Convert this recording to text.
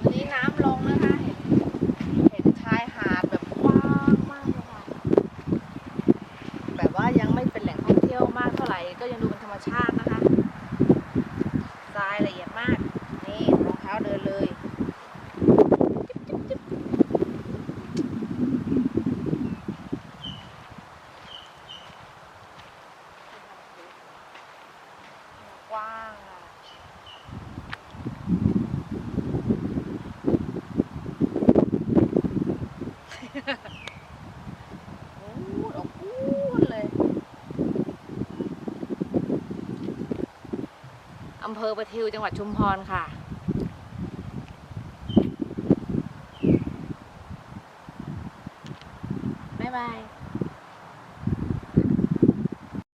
วันนี้น้ำลงนะคะ เห็นชายหาดแบบกว้างมากเลยค่ะแบบว่ายังไม่เป็นแหล่งท่องเที่ยวมากเท่าไหร่ก็ยังดูเป็นธรรมชาตินะคะทรายละเอียดมาก นี่รองเท้าเดินเลยกว้าง อำเภอประทิวจังหวัดชุมพรค่ะ บ๊ายบาย